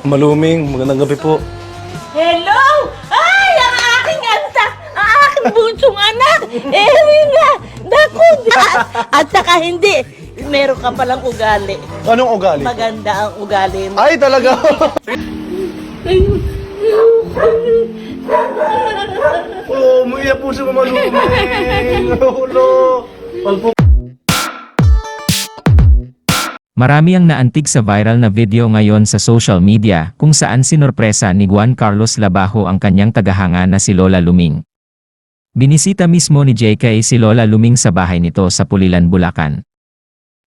Maluming, magandang gabi po. Hello! Ay, ang aking anta! Ang aking bunsong anak! Ewi na! Naku! At, at saka hindi, meron ka palang ugali. Anong ugali? Maganda ang ugali mo. Ay, talaga? oh, umuiyak po si Mama Luming. Ulo. Palpo. Marami ang naantig sa viral na video ngayon sa social media kung saan sinorpresa ni Juan Carlos Labajo ang kanyang tagahanga na si Lola Luming. Binisita mismo ni JK si Lola Luming sa bahay nito sa Pulilan, Bulacan.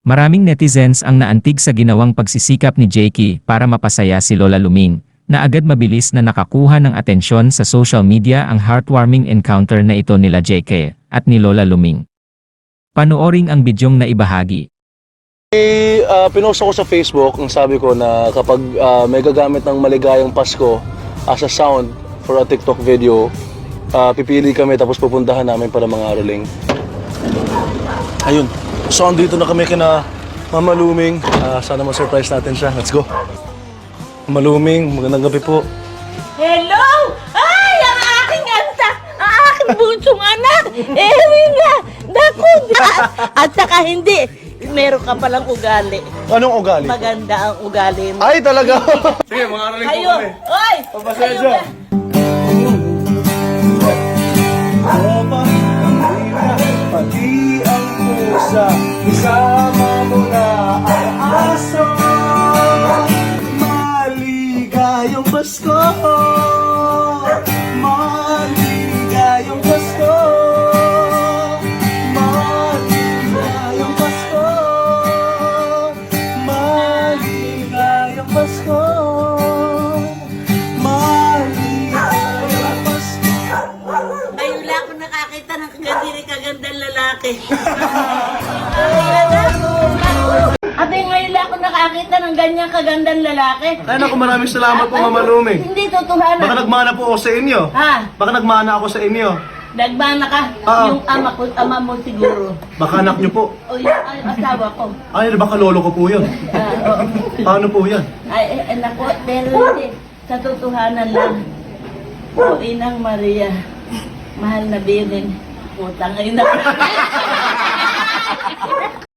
Maraming netizens ang naantig sa ginawang pagsisikap ni JK para mapasaya si Lola Luming, na agad mabilis na nakakuha ng atensyon sa social media ang heartwarming encounter na ito nila JK at ni Lola Luming. Panooring ang bidyong na ibahagi. Ah, pinost ako sa Facebook, ang sabi ko na kapag ah, may gagamit ng maligayang Pasko as a sound for a TikTok video, ah, pipili kami tapos pupuntahan namin para mga aroling. Ayun. So, andito na kami kina Mama Luming. Ah, sana ma-surprise natin siya. Let's go. Mama Luming, magandang gabi po. Hello! Ay, ang aking anta! Ang aking bunsong anak! Ewi na! Naku! At, at saka hindi, meron ka palang ugali. Anong ugali? Maganda ang ugali mo. Ay, talaga? Sige, mga aroling po Kayo! kami. Oy! Papasensya. Kayo Opa, kanina, pati ang pusa Isama mo na ang aso Maligayang Pasko nakakita ng kagandiri kagandang lalaki. Ate, ngayon lang ako nakakita ng ganyang kagandang lalaki. Ay naku, maraming salamat po, Mama Lumi. Hindi totohanan. Baka nagmana po ako sa inyo. Ha? Baka nagmana ako sa inyo. Nagmana ka? Oo. Yung ama ko, ama mo siguro. Baka anak nyo po. O yung ay, asawa ko. Ay, baka lolo ko po yun. Ah, oo. Paano po yan? Ay, ay, naku, pero hindi. Sa totohanan lang. O, Inang Maria. Mahal na Birnin. Putang ina.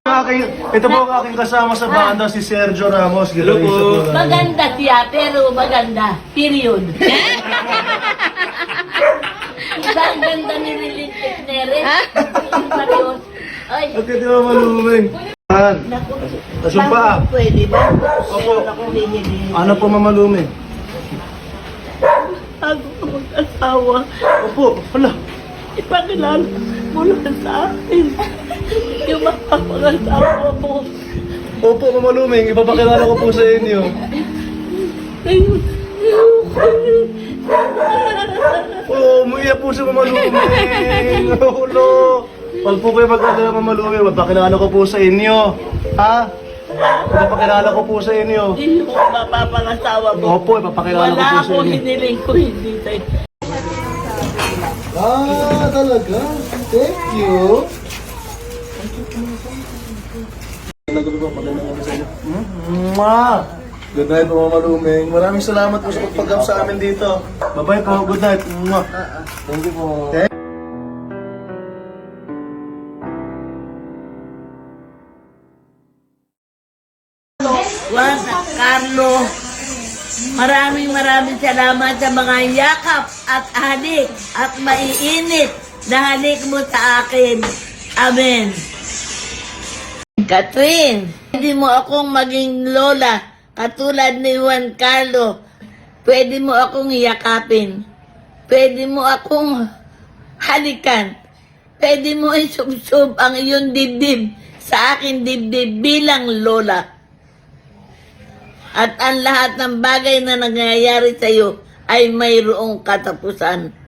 Aking, ito po ang aking kasama sa banda, si Sergio Ramos. Hello po. Maganda siya, pero maganda. Period. Sa ang ganda ni Lilith Nere. Period. Ay, At ito. Han, naku. Nasumpa ah. Pwede ba? Opo. Meron akong hihiling. Ano po Mama Mag-asawa, Opo, wala. ipakilala mo na sa akin. Yung makapangasawa mo. Opo, Mama Luming, ipapakilala ko po sa inyo. Ayun. Oh, umuiyak po si Mama Luming. Ulo. Pag po kayo mag-alala, Mama Luming, ko po sa inyo. Ha? Mapakilala ko po sa inyo. Hindi mo mapapangasawa mo. Opo, ipapakilala ko Wala po sa akong inyo. hiniling ko hindi sa'yo. Ah, talaga? Thank you. Nagabi po, magandang gabi sa inyo. Mwah! Good night po, Mama Luming. Maraming salamat po sa pagpagap sa amin dito. Bye-bye po. Good night. Mwah! Thank you po. Juan Carlo, maraming maraming salamat sa mga yakap at halik at maiinit na halik mo sa akin. Amen. Catherine, hindi mo akong maging lola katulad ni Juan Carlo. Pwede mo akong yakapin. Pwede mo akong halikan. Pwede mo isubsob ang iyong dibdib sa akin dibdib bilang lola. At ang lahat ng bagay na nangyayari sa iyo ay mayroong katapusan.